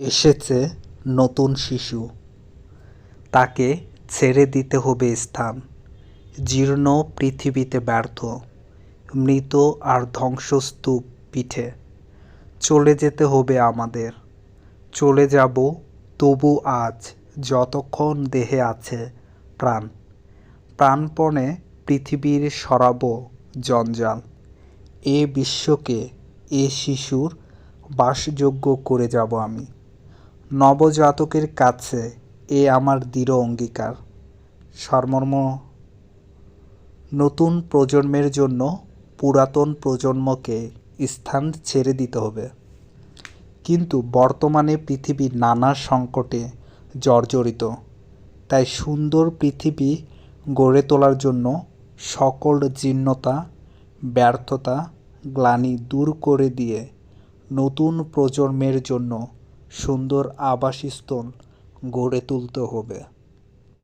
এসেছে নতুন শিশু। তাকে ছেড়ে দিতে হবে স্থান। জীর্ণ পৃথিবীতে ব্যর্থ, মৃত আর ধ্বংসস্তূপ পিঠে। চলে যেতে হবে আমাদের। চলে যাব তবু আজ যতক্ষণ দেহে আছে প্রাণ। প্রাণপণে পৃথিবীর সরাব জঞ্জাল। এ বিশ্বকে, এ শিশুর বাসযোগ্য করে যাব আমি। নবজাতকের কাছে এ আমার দৃঢ় অঙ্গীকার। সারমর্ম নতুন প্রজন্মের জন্য পুরাতন প্রজন্মকে স্থান ছেড়ে দিতে হবে। কিন্তু বর্তমানে পৃথিবী নানা সংকটে জর্জরিত। তাই সুন্দর পৃথিবী গড়ে তোলার জন্য সকল জীর্ণতা, ব্যর্থতা, গ্লানি দূর করে দিয়ে নতুন প্রজন্মের জন্য সুন্দর আবাসস্থল গড়ে তুলতে হবে।